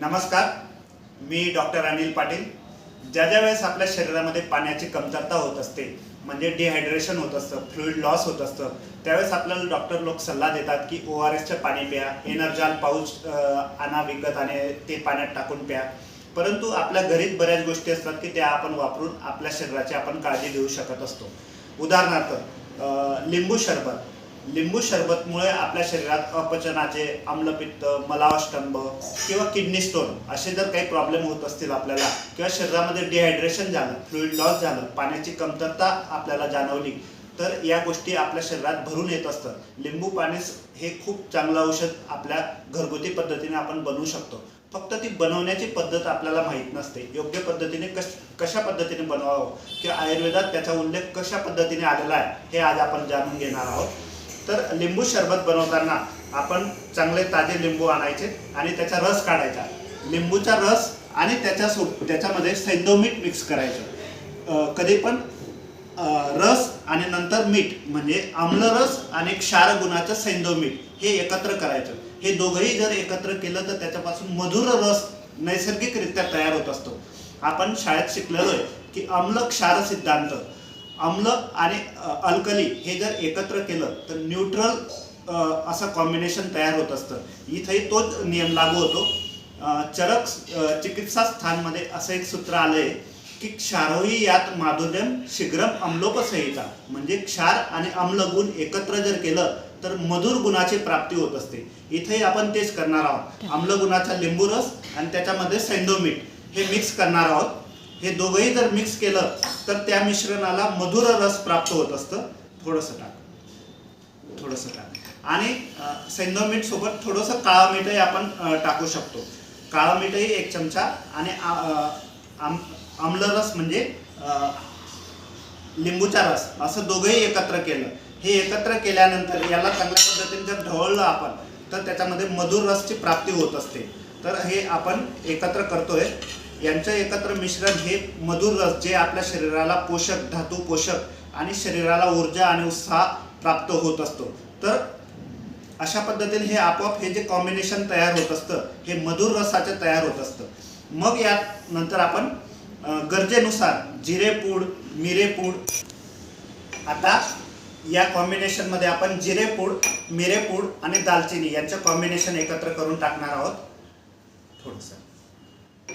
नमस्कार मी डॉक्टर अनिल पाटील. ज्या ज्या वेळेस आपल्या शरीरामध्ये पाण्याची कमतरता होत असते म्हणजे डिहायड्रेशन होत असतं फ्लुईड लॉस होत असतं त्यावेळेस आपल्याला डॉक्टर लोक सल्ला देतात की ओ आर एसचं पाणी प्या एनर्जाल पाऊच आणा विकत आणि ते पाण्यात टाकून प्या. परंतु आपल्या घरीच बऱ्याच गोष्टी असतात की त्या आपण वापरून आपल्या शरीराची आपण काळजी घेऊ शकत असतो. उदाहरणार्थ लिंबू शरबत. लिंबू सरबतमुळे आपल्या शरीरात अपचनाचे आम्लपित्त मलावष्टंभ किंवा किडनी स्टोन असे जर काही प्रॉब्लेम होत असतील आपल्याला किंवा शरीरामध्ये डिहायड्रेशन झालं फ्लुईड लॉस झालं पाण्याची कमतरता आपल्याला जाणवली तर या गोष्टी आपल्या शरीरात भरून येत असतं लिंबू पाणी हे खूप चांगलं औषध आपल्या घरगुती पद्धतीने आपण बनवू शकतो. फक्त ती बनवण्याची पद्धत आपल्याला माहीत नसते. योग्य पद्धतीने कश कशा पद्धतीने बनवावं? किंवा आयुर्वेदात त्याचा उल्लेख कशा पद्धतीने आलेला आहे हे आज आपण जाणून घेणार आहोत. तर लिंबू सरबत बनवताना आपण चांगले ताजे लिंबू आणायचे आणि त्याचा रस काढायचा. लिंबूचा रस आणि त्याच्या सो त्याच्यामध्ये सैंधव मिक्स करायचं. कधी पण रस आणि नंतर मीठ म्हणजे आम्लरस आणि क्षार गुणाचं सैंधव मीठ हे एकत्र करायचं. हे दोघंही जर एकत्र केलं तर त्याच्यापासून मधुर रस नैसर्गिकरित्या तयार होत असतो. आपण शाळेत शिकलेलो आहे की आम्ल क्षार सिद्धांत आम्ल आणि अल्कली हे जर एकत्र केलं तर न्यूट्रल असं कॉम्बिनेशन तयार होत असतं. इथंही तोच नियम लागू होतो. चरक चिकित्सा स्थानमध्ये असं एक सूत्र आलंय की क्षारोही यात माधुर्यम शीघ्रम अम्लोपसहिता म्हणजे क्षार आणि आम्ल गुण एकत्र जर केलं तर मधुर गुणाची प्राप्ती होत असते. इथेही आपण तेच करणार आहोत. आम्ल गुणाचा लिंबू रस आणि त्याच्यामध्ये सैंधव मीठ हे मिक्स करणार आहोत. हे दोघंही जर मिक्स केलं तर त्या मिश्रणाला मधुर रस प्राप्त होत असतं. थोडंसं टाक. थोडंसं टाक. आणि अ, सैंधव मीठ सोबत थोडंसं काळं मीठही आपण टाकू शकतो. काळं मीठही एक चमचा आणि आम म्हणजे, अ, रस आम्लरस म्हणजे लिंबूचा रस. असं दोघंही एकत्र केलं. हे एकत्र केल्यानंतर याला चांगल्या पद्धतीने जर ढवळलं आपण तर त्याच्यामध्ये मधुर रसची प्राप्ती होत असते. तर हे आपण एकत्र करतोय. यांचं एकत्र मिश्रण हे मधुर रस जे आपल्या शरीराला पोषक धातू पोषक आणि शरीराला ऊर्जा आणि उत्साह प्राप्त होत असतो. तर अशा पद्धतीने हे आपोआप हे जे कॉम्बिनेशन तयार होत असतं हे मधुर रसाचं तयार होत असतं. मग यात नंतर आपण गरजेनुसार जिरेपूड मिरेपूड आता या कॉम्बिनेशनमध्ये आपण जिरेपूड मिरेपूड आणि दालचिनी यांचं कॉम्बिनेशन एकत्र करून टाकणार आहोत. थोडंसं.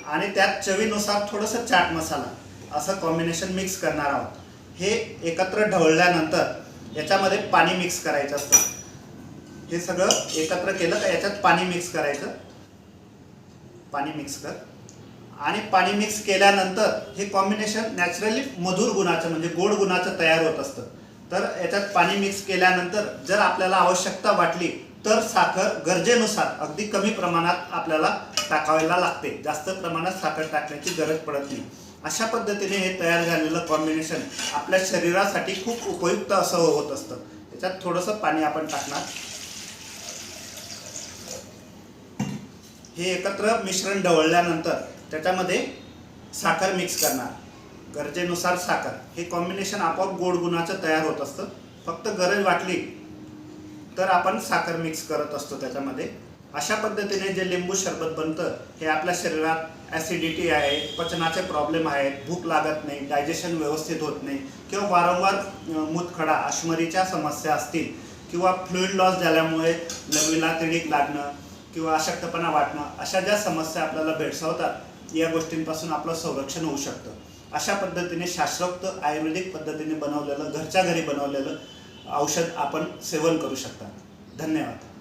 आणि त्यात चवीनुसार थोडंसं चाट मसाला असं कॉम्बिनेशन मिक्स करणार आहोत. हे एकत्र ढवळल्यानंतर याच्यामध्ये पाणी मिक्स करायचं असतं. हे सगळं एकत्र केलं तर याच्यात पाणी मिक्स करायचं? पाणी मिक्स कर. आणि पाणी मिक्स केल्यानंतर हे कॉम्बिनेशन नॅचरली मधुर गुणाचं म्हणजे गोड गुणाचं तयार होत असतं. तर याच्यात पाणी मिक्स केल्यानंतर जर आपल्याला आवश्यकता वाटली तर साखर गरजेनुसार अगदी कमी प्रमाणात आपल्याला टाकावायला लागते. जास्त प्रमाणात साखर टाकण्याची गरज पडत नाही. अशा पद्धतीने हे तयार झालेलं कॉम्बिनेशन आपल्या शरीरासाठी खूप उपयुक्त असं होत असतं. त्याच्यात थोडंसं पाणी आपण टाकणार. हे एकत्र मिश्रण ढवळल्यानंतर त्याच्यामध्ये साखर मिक्स करणार. गरजेनुसार साखर. हे कॉम्बिनेशन आपोआप गोड गुणाचं तयार होत असतं. फक्त गरज वाटली तर आपण साखर मिक्स करत असतो त्याच्यामध्ये. अशा पद्धतीने जे लिंबू सरबत बनतं हे आपल्या शरीरात ॲसिडिटी आहे पचनाचे प्रॉब्लेम आहेत भूक लागत नाही डायजेशन व्यवस्थित होत नाही किंवा वारंवार मूतखडा अश्मरीच्या समस्या असतील किंवा फ्लुईड लॉस झाल्यामुळे लघवीला तिडीक लागणं किंवा अशक्तपणा वाटणं अशा ज्या समस्या आपल्याला भेडसावतात या गोष्टींपासून आपलं संरक्षण होऊ शकतं. अशा पद्धतीने शास्त्रोक्त आयुर्वेदिक पद्धतीने बनवलेलं घरच्या घरी बनवलेलं औषध आपण सेवन करू शकता. धन्यवाद.